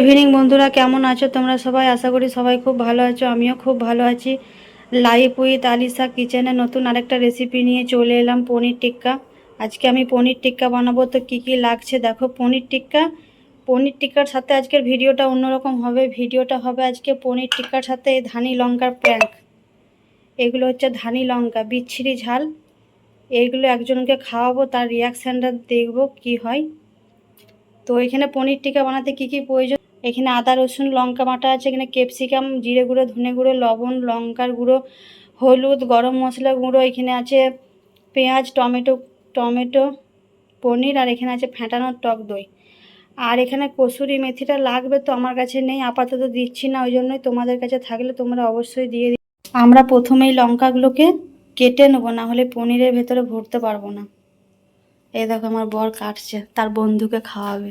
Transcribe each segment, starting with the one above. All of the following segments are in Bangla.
ইভিনিং বন্ধুরা, কেমন আছো তোমরা সবাই? আশা করি সবাই খুব ভালো আছো, আমিও খুব ভালো আছি। লাইভ উইথ আলিশা কিচেনে নতুন আরেকটা রেসিপি নিয়ে চলে এলাম, পনির টিক্কা। আজকে আমি পনির টিক্কা বানাবো, তো কী কী লাগছে দেখো। পনির টিক্কা, পনির টিক্কার সাথে আজকের ভিডিওটা অন্যরকম হবে। ভিডিওটা হবে আজকে পনির টিক্কার সাথে এই ধানি লঙ্কার প্র্যাঙ্ক। এগুলো হচ্ছে ধানি লঙ্কা, বিচ্ছিরি ঝাল। এইগুলো একজনকে খাওয়াবো, তার রিয়াকশানটা দেখব কি হয়। তো এখানে পনির টিক্কা বানাতে কি কি প্রয়োজন? এখানে আদা, রসুন, লঙ্কা বাটা আছে, এখানে ক্যাপসিকাম, জিরে গুঁড়ো, ধনে গুঁড়ো, লবণ, লঙ্কার গুঁড়ো, হলুদ, গরম মশলা গুঁড়ো এখানে আছে, পেঁয়াজ, টমেটো টমেটো, পনির আর এখানে আছে ফেটানো টক দই। আর এখানে কসুরি মেথিটা লাগবে তো আমার কাছে নেই, আপাতত দিচ্ছি না, ওই জন্যই তোমাদের কাছে থাকলে তোমরা অবশ্যই দিয়ে আমরা প্রথমেই লঙ্কাগুলোকে কেটে নেব, না হলে পনিরের ভেতরে ভরতে পারব না। এই দেখো আমার বর কাটছে, তার বন্ধুকে খাওয়াবে।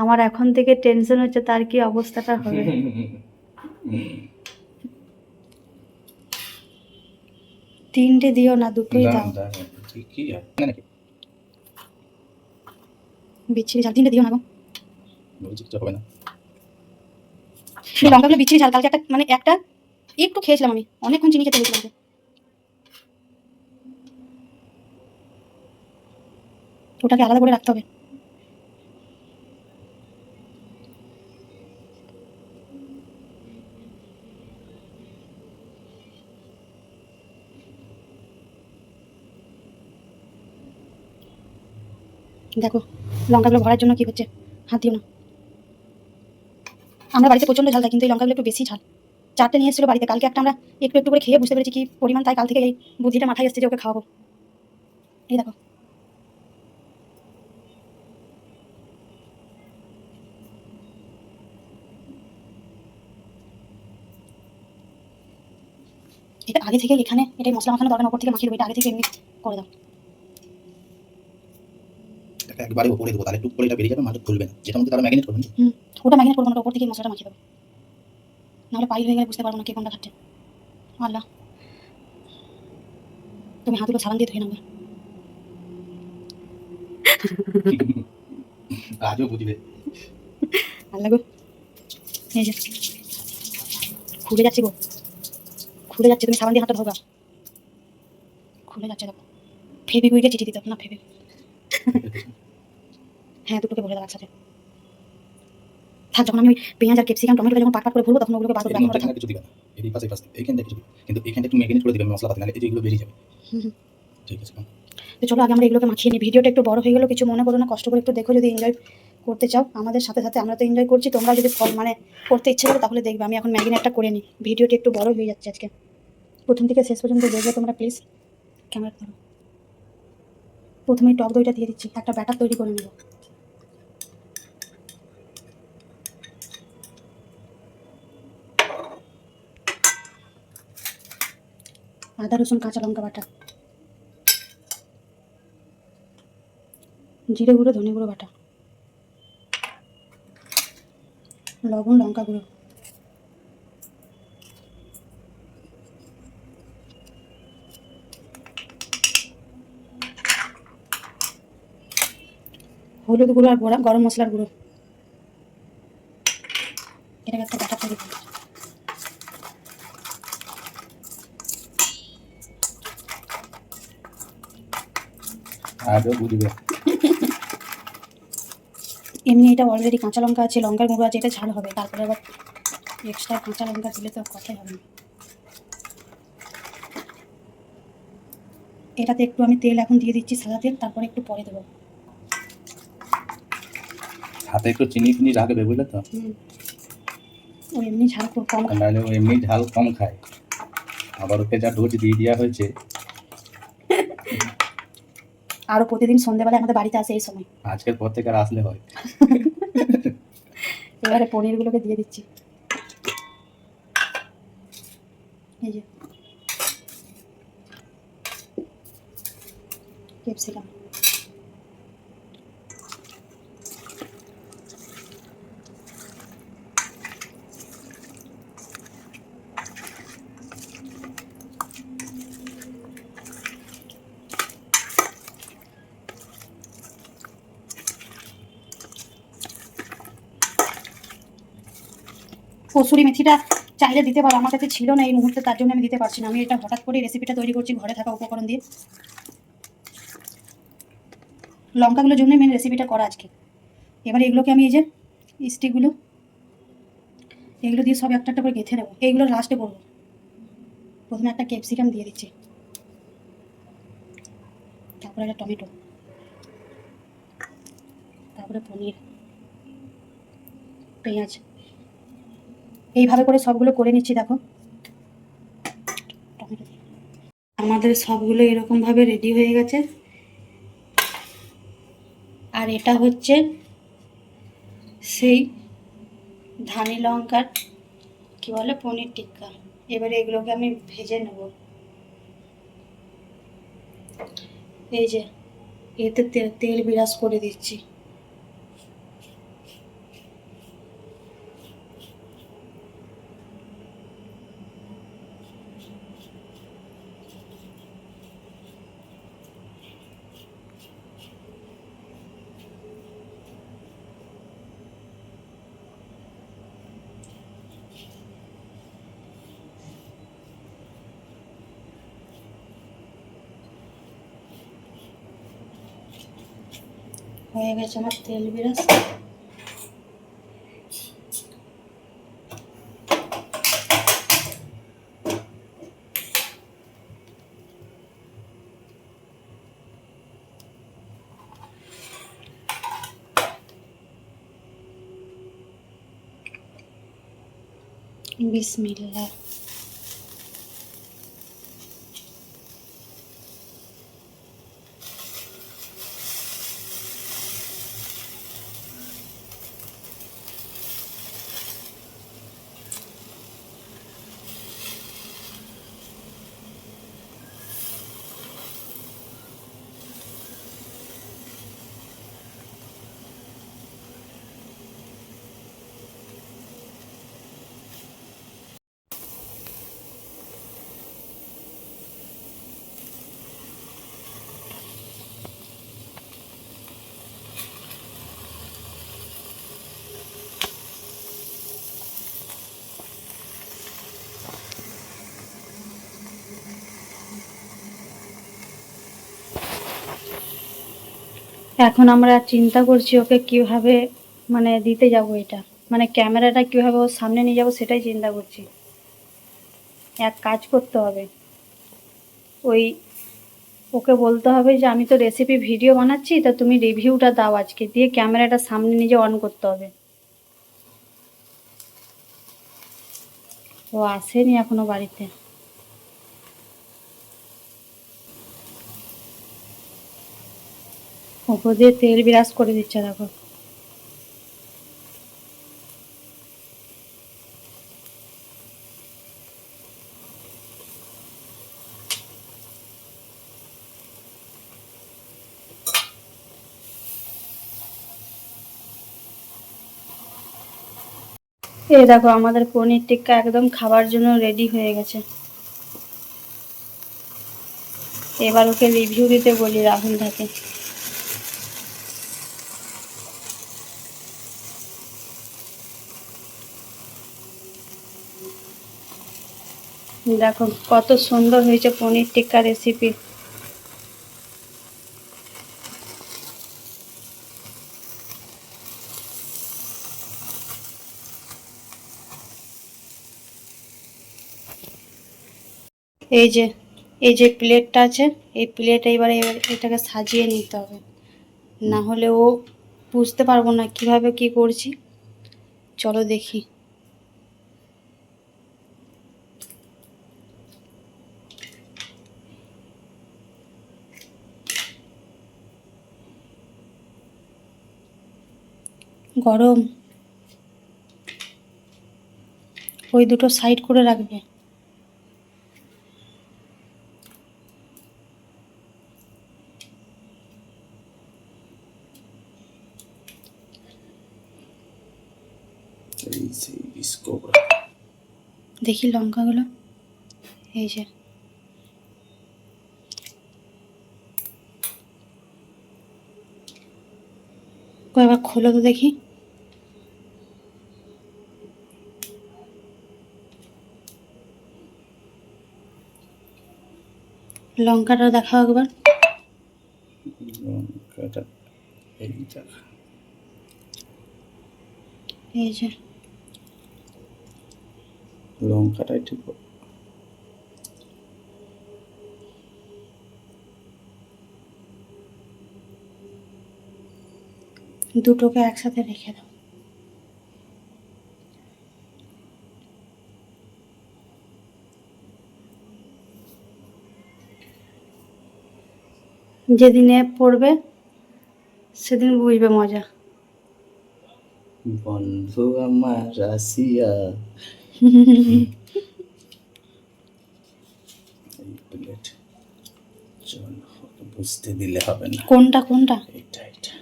আমার এখন থেকে টেনশন হচ্ছে তার কি অবস্থাটা হবে? তিনটে দিও না দুটোই দাও। বিচ্ছিরি ঝাল তিনটে দিও না গো। হবে না। এই লঙ্কাগুলো বিচ্ছিরি ঝাল কালকে একটা মানে একটা একটু খেয়েছিলাম আমি অনেকক্ষণ চিনি খেতে হয়েছিল আমাকে। ওটাকে আলাদা করে রাখতে হবে। দেখো, লঙ্কাগুলো ভরার জন্য কি হচ্ছে? হাত দিও না। আমরা বাড়িতে প্রচণ্ড ঝাল খাই, কিন্তু এই লঙ্কাগুলো একটু বেশি ঝাল। চারটে নিয়ে এসেছিল বাড়িতে, কালকে একটা আমরা একটু একটু করে খেয়ে বুঝতে পেরেছি কি পরিমাণ, তাই কাল থেকে এই বুদ্ধিটা মাথায় এসেছে যে ওকে খাওয়াবো। এই দেখো। এটা আগে থেকে এখানে এটাই মশলা মাখানো দরকার ওপর থেকে মাখিয়ে দেবো, এটা আগে থেকে এমনি করে দাও। একবারে উপরে দেবো তাহলে টুক করে এটা বেরিয়ে যাবে মাছ খুলবে না। যেটা মধ্যে তারা ম্যাগনেট করবেন হুম ওটা ম্যাগনেট করব না ওপর থেকে মশলাটা মাখিয়ে দেবো। নাহলে পাইল হয়ে গেলে বুঝতে পারব না কে কোনটা খাচ্ছে। আল্লাহ। তুমি হাতগুলো সাবান দিয়ে ধুয়ে নেবে কাজও বুঝবে। আল্লাহ গো। এই যে খুলে যাচ্ছে গো। খুলে যাচ্ছে তুমি সাবান দিয়ে হাতটা ধোবা। খুলে যাচ্ছে দেখো। ফেবিকুইকে চিঠি দিতে না ফেবি হ্যাঁ দুটোকে বলে দেওয়া একসাথে থাক যখন আমি ওই পেঁয়াজ আর ক্যাপসিকাম টমেটো যখন পাট পাট করে ভরবো তখন ওগুলোকে বাদ করে এর রাখব এখানে কিছু দিবে এই পাশে পাশে এইখানটা কিছু কিন্তু এখানটা একটু ম্যাগনেট করে দিবে মশলা পাতি নাহলে এই যে এগুলো বেরিয়ে যাবে। ঠিক আছে তো চলো আগে আমরা এগুলোকে মাখিয়ে নিই। ভিডিওটা একটু বড় হয়ে গেলো কিছু মনে করো না কষ্ট করে একটু দেখো যদি এনজয় করতে চাও। আমাদের সাথে সাথে আমরা তো এনজয় করছি তোমরা যদি ফল মানে করতে ইচ্ছে করো তাহলে দেখবে আমি এখন ম্যাগিনেটটা করে নিই। ভিডিওটি একটু বড় হয়ে যাচ্ছে আজকে। প্রথম থেকে শেষ পর্যন্ত দেখবে তোমরা প্লিজ ক্যামেরা ধরো। প্রথমেই টক দইটা দিয়ে দিচ্ছি একটা ব্যাটার তৈরি করে নেব। আদা, রসুন, কাঁচা লঙ্কা বাটা। জিরে গুঁড়ো, ধনে গুঁড়ো বাটা। লবণ, লঙ্কা গুঁড়ো। হলুদ গুঁড়ো আর গরম মশলার গুঁড়ো। এটাকে একটা বাটা তৈরি করব আজও বুঝবে। এমনি এটা অলরেডি কাঁচা লঙ্কা আছে লঙ্কার গুঁড়ো আছে এটা ঝাল হবে। তারপরে আবার এক্সট্রা কাঁচা লঙ্কা দিলে তো কথাই হবে না। এটাতে একটু আমি তেল এখন দিয়ে দিচ্ছি সাদা তেল তারপরে একটু পরে দেবো। হাতে একটু চিনি ফিনি রাখবে বুঝলে তো? ও এমনি ঝাল খুব কম খায়। ও এমনি ঝাল কম খায়। আবার ওকে যা ডোজ দিয়ে দেওয়া হয়েছে আরও প্রতিদিন সন্ধ্যেবেলায় আমাদের বাড়িতে আসে এই সময়। আজকের পর থেকে আর আসলে হয়। এবারে পনির গুলোকে দিয়ে দিচ্ছি। এই যে। ক্যাপসিকাম। কসুরি মেথিটা চাইলে দিতে পারো। আমার কাছে ছিল না এই মুহূর্তে, তার জন্য আমি দিতে পারছি না। আমি এটা হঠাৎ করে রেসিপিটা তৈরি করছি, ঘরে থাকা উপকরণ দিয়ে। লঙ্কাগুলোর জন্যই মেন রেসিপিটা করা আজকে। এবার এগুলোকে আমি এই যে স্টিকগুলো এগুলো দিয়ে সব একটা একটা করে গেঁথে নেব। এইগুলো লাস্টে করব। প্রথমে একটা ক্যাপসিকাম দিয়ে দিচ্ছি। তারপরে একটা টমেটো। তারপরে পনির। পেঁয়াজ। এইভাবে করে সবগুলো করে নিচ্ছি, দেখো। আমাদের সবগুলো এরকমভাবে রেডি হয়ে গেছে। আর এটা হচ্ছে সেই ধানি লঙ্কার, কি বলে, পনির টিক্কা। এবারে এগুলোকে আমি ভেজে নেব। এই যে, এতে তেল বিরাজ করে দিচ্ছি। হয়ে গেছে আমার তেল বিরাজ এখন আমরা চিন্তা করছি ওকে কীভাবে মানে দিতে যাব এটা। মানে ক্যামেরাটা কীভাবে ওর সামনে নিয়ে যাব সেটাই চিন্তা করছি। এক কাজ করতে হবে। ওই ওকে বলতে হবে যে, আমি তো রেসিপি ভিডিও বানাচ্ছি, তা তুমি রিভিউটা দাও আজকে। দিয়ে ক্যামেরাটা সামনে নিজে অন করতে হবে। ও আসেনি এখনও বাড়িতে। ওপর দিয়ে তেল বিরাজ করে দিচ্ছে, দেখো। এই দেখো, আমাদের পনির টিক্কা একদম খাবার জন্য রেডি হয়ে গেছে। এবার ওকে রিভিউ দিতে বলি রাহুল থাকে দেখো, কত সুন্দর হয়েছে পনির টিক্কা রেসিপি এই যে এই যে প্লেটটা আছে, এই প্লেটে এবারে এবার এটাকে সাজিয়ে নিতে হবে। না হলে ও বুঝতে পারব না কীভাবে কি করছি। চলো দেখি। গরম। ওই দুটো সাইড করে রাখবে। দেখি লঙ্কাগুলো। এই যে। কয়েকবার খোলো তো দেখি। লঙ্কাটা দেখাও একবার। লঙ্কাটা এই যে। লঙ্কাটাই ঠিক দুটোকে একসাথে রেখে দাও। যেদিন পড়বে সেদিন বুঝবে মজা। বন্ধু আমার রাশিয়া বুঝতে দিলে হবে না। কোনটা কোনটা? এটা এটা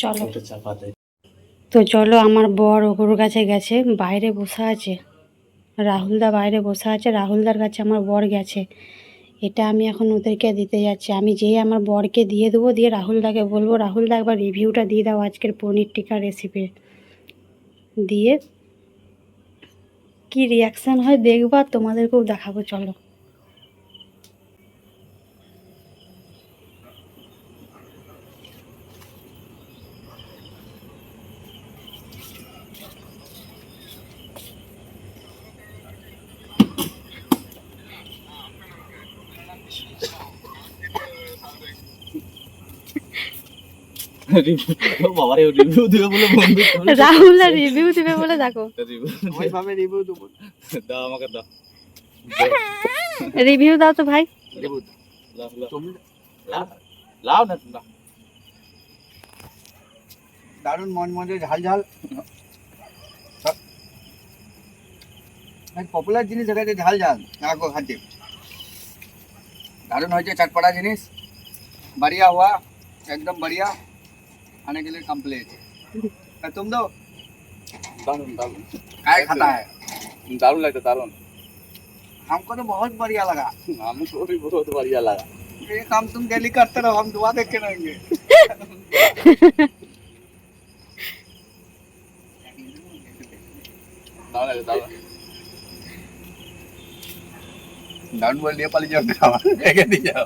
চলো। চাপা তো চলো আমার বর ওগুর কাছে গেছে বাইরে বসে আছে। রাহুলদা বাইরে বসে আছে রাহুলদার কাছে আমার বর গেছে। এটা আমি এখন ওদেরকে দিতে যাচ্ছি। আমি যেই আমার বরকে দিয়ে দেবো, দিয়ে রাহুলদাকে বলব রাহুলদা একবার রিভিউটা দিয়ে দাও আজকের পনির টিকা রেসিপির দিয়ে কি রিয়াকশান হয় দেখবা, তোমাদেরকেও দেখাবো, চলো। বাবারে রিভিউ দিবে বলে বন্ধু রাহুলদা রিভিউ দেবে বলে দেখো ওইভাবে রিভিউ দেবো দাও আমাকে দাও রিভিউ দাও তো ভাই রিভিউ লাও লাও লাও না লাও দারুণ মন মজে ঝাল ঝাল পপুলার জিনিস দেখাচ্ছে ঝাল ঝাল আগো খাদ্য दारुण হয়েছে चटपटा जिनिस बढ़िया हुआ एकदम बढ़िया खाने के लिए कंप्लीट तुम दो। दारू दारून काय खाता है? दारू लगता दारून हमको तो बहुत बढ़िया लगा। हमको भी बहुत बढ़िया लगा। ये काम तुम डेली करते रहो हम दुआ देख के रहेंगे। डाउन बोल दिया पाली जाओ एक दिया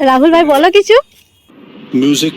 রাহুল ভাই বলো কিছু music.